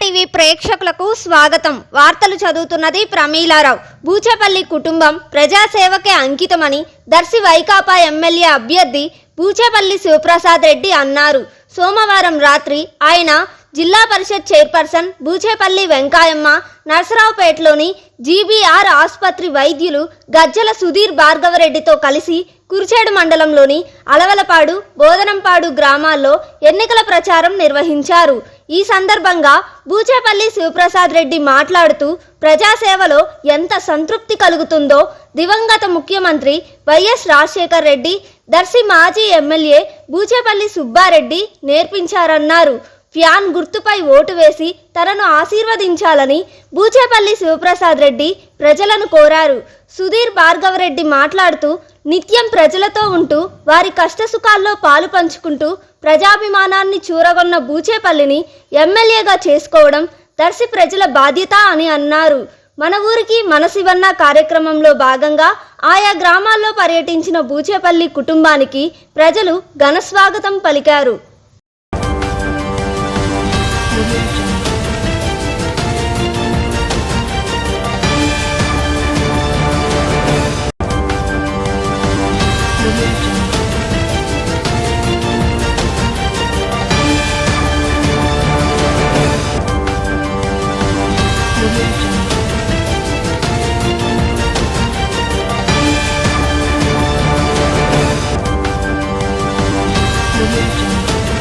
TV ప్రేక్షకులకు స్వాగతం. వార్తలు చదువుతున్నది ప్రమీలారావు. బూచేపల్లి కుటుంబం ప్రజాసేవకే అంకితమని దర్శి వైకాపా ఎమ్మెల్యే అభ్యర్థి బూచేపల్లి శివప్రసాద్ రెడ్డి అన్నారు. సోమవారం రాత్రి ఆయన జిల్లా పరిషత్ చైర్పర్సన్ బూచేపల్లి వెంకాయమ్మ నర్సరావుపేటలోని జీబీఆర్ ఆసుపత్రి వైద్యులు గజ్జల సుధీర్ భార్గవరెడ్డితో కలిసి కురిచేడు మండలంలోని అలవలపాడు బోధనంపాడు గ్రామాల్లో ఎన్నికల ప్రచారం నిర్వహించారు. ఈ సందర్భంగా బూచేపల్లి శివప్రసాద్ రెడ్డి మాట్లాడుతూ ప్రజాసేవలో ఎంత సంతృప్తి కలుగుతుందో దివంగత ముఖ్యమంత్రి వైఎస్ రాజశేఖర్ రెడ్డి దర్శి మాజీ ఎమ్మెల్యే బూచేపల్లి సుబ్బారెడ్డి నేర్పించారన్నారు. ఫ్యాన్ గుర్తుపై ఓటు వేసి తనను ఆశీర్వదించాలని బూచేపల్లి శివప్రసాద్ రెడ్డి ప్రజలను కోరారు. సుధీర్ భార్గవరెడ్డి మాట్లాడుతూ నిత్యం ప్రజలతో ఉంటూ వారి కష్టసుఖాల్లో పాలు పంచుకుంటూ ప్రజాభిమానాన్ని చూరగొన్న బూచేపల్లిని ఎమ్మెల్యేగా చేసుకోవడం దర్శి ప్రజల బాధ్యత అని అన్నారు. మన ఊరికి మనసివన్న కార్యక్రమంలో భాగంగా ఆయా గ్రామాల్లో పర్యటించిన బూచేపల్లి కుటుంబానికి ప్రజలు ఘనస్వాగతం పలికారు. Remove